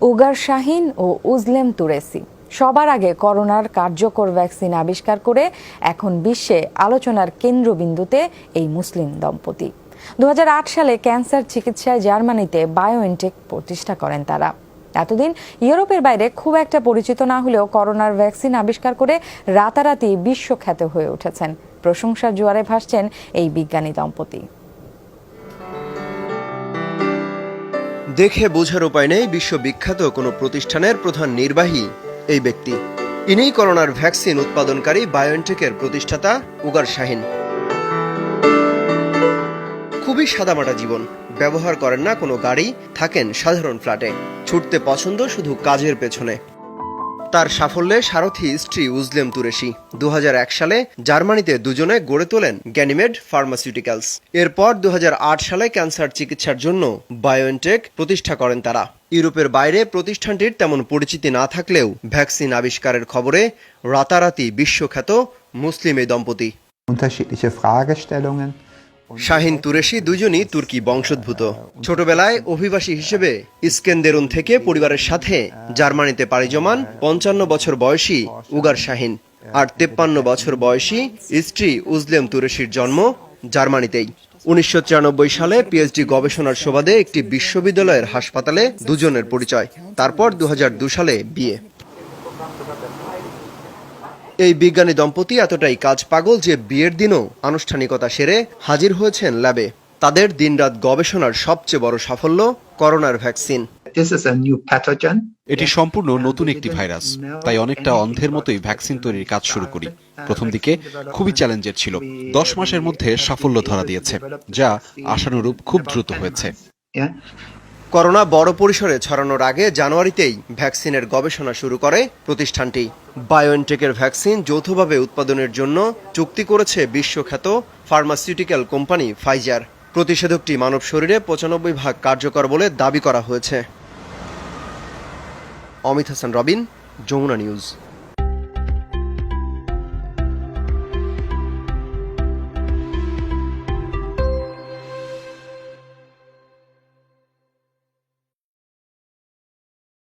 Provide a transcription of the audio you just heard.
উগার শাহিন ও উজলেম তুরেসি। সবার আগে করোনার কার্যকর ভ্যাকসিন আবিষ্কার করে এখন বিশ্বে আলোচনার কেন্দ্রবিন্দুতে এই মুসলিম দম্পতি। দু হাজার আট সালে ক্যান্সার চিকিৎসায় জার্মানিতে বায়োএনটেক প্রতিষ্ঠা করেন তারা। এতদিন ইউরোপের বাইরে খুব একটা পরিচিত না হলেও করোনার ভ্যাকসিন আবিষ্কার করে রাতারাতি বিশ্বখ্যাত হয়ে উঠেছেন। প্রশংসার জোয়ারে ভাসছেন এই বিজ্ঞানী দম্পতি। দেখে বোঝার উপায় নেই বিশ্ববিখ্যাত কোনো প্রতিষ্ঠানের প্রধান নির্বাহী এই ব্যক্তি। ইনিই করোনার ভ্যাকসিন উৎপাদনকারী বায়োএনটেকের প্রতিষ্ঠাতা উগার শাহিন। খুবই সাদামাটা জীবন। ব্যবহার করেন না কোনো গাড়ি, থাকেন সাধারণ ফ্ল্যাটে। ছুটতে পছন্দ শুধু কাজের পেছনে। তার সাফল্যে সারথি স্ত্রী উজলেম তুরেশি। দু হাজার এক সালে জার্মানিতে দুজনে গড়ে তোলেন গ্যানিমেড ফার্মাসিউটিক্যালস এরপর দু হাজার আট সালে ক্যান্সার চিকিৎসার জন্য বায়োএনটেক প্রতিষ্ঠা করেন তারা। ইউরোপের বাইরে প্রতিষ্ঠানটির তেমন পরিচিতি না থাকলেও ভ্যাকসিন আবিষ্কারের খবরে রাতারাতি বিশ্বখ্যাত মুসলিম এই দম্পতি। Unterschiedliche Fragestellungen. শাহিন তুরেশি দুজনই তুর্কি বংশোদ্ভূত। ছোটবেলায় অভিবাসী হিসেবে ইস্কেন্দেরুন থেকে পরিবারের সাথে জার্মানিতে পাড়ি জমান পঞ্চান্ন বছর বয়সী উগার শাহিন আর তেপ্পান্ন বছর বয়সী স্ত্রী উজলেম তুরেশির জন্ম জার্মানিতেই। উনিশশো সালে পিএইচডি গবেষণার সুবাদে একটি বিশ্ববিদ্যালয়ের হাসপাতালে দুজনের পরিচয়, তারপর দু সালে বিয়ে। এই বিজ্ঞানী দম্পতি এতটাই কাজ পাগল যে বিয়ের দিনও আনুষ্ঠানিকতা সেরে হাজির হয়েছেন ল্যাবে তাদের দিনরাত গবেষণার সবচেয়ে বড় সাফল্য করোনার vaccine This is a new pathogen. এটি সম্পূর্ণ নতুন একটি ভাইরাস তাই অনেকটা অন্ধের মতোই ভ্যাকসিন তৈরির কাজ শুরু করি প্রথম দিকে খুবই চ্যালেঞ্জের ছিল দশ মাসের মধ্যে সাফল্য ধরা দিয়েছে যা আশানুরূপ খুব দ্রুত হয়েছে. করোনা বড় পরিসরে ছড়ানোর আগে জানুয়ারিতেই ভ্যাকসিনের গবেষণা শুরু করে প্রতিষ্ঠানটি। বায়োএনটেকের ভ্যাকসিন যৌথভাবে উৎপাদনের জন্য চুক্তি করেছে বিশ্বখ্যাত ফার্মাসিউটিক্যাল কোম্পানি ফাইজার প্রতিষেধকটি মানব শরীরে পঁচানব্বই ভাগ কার্যকর বলে দাবি করা হয়েছে। অমিত হাসান, রবিন, যমুনা নিউজ।